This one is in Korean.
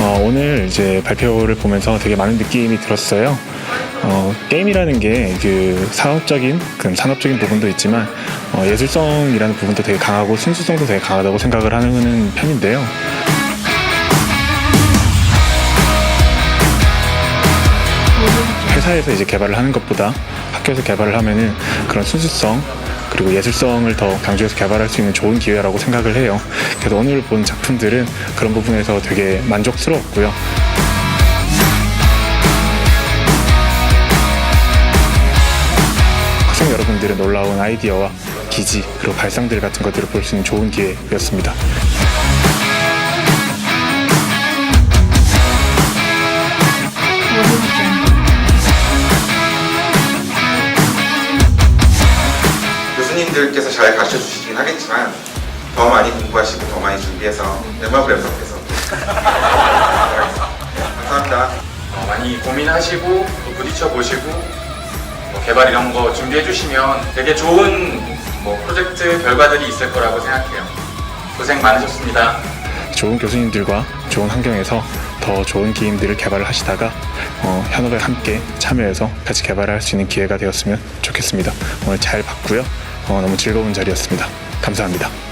어, 오늘 이제 발표를 보면서 되게 많은 느낌이 들었어요. 어, 게임이라는 게 그 사업적인, 그런 산업적인 부분도 있지만 어, 예술성이라는 부분도 되게 강하고 순수성도 되게 강하다고 생각을 하는 편인데요. 회사에서 이제 개발을 하는 것보다 학교에서 개발을 하면은 그런 순수성 그리고 예술성을 더 강조해서 개발할 수 있는 좋은 기회라고 생각을 해요. 그래서 오늘 본 작품들은 그런 부분에서 되게 만족스러웠고요. 학생 여러분들은 놀라운 아이디어와 기지 그리고 발상들 같은 것들을 볼 수 있는 좋은 기회였습니다. 교수님들께서 잘 가르쳐 주시긴 하겠지만 더 많이 공부하시고 더 많이 준비해서 음악을 연습해서 감사합니다. 어, 많이 고민하시고 또 부딪혀 보시고 뭐 개발 이런 거 준비해 주시면 되게 좋은 뭐 프로젝트 결과들이 있을 거라고 생각해요. 고생 많으셨습니다. 좋은 교수님들과 좋은 환경에서 더 좋은 게임들을 개발을 하시다가 어, 현업에 함께 참여해서 같이 개발을 할수 있는 기회가 되었으면 좋겠습니다. 오늘 잘 봤고요. 어, 너무 즐거운 자리였습니다. 감사합니다.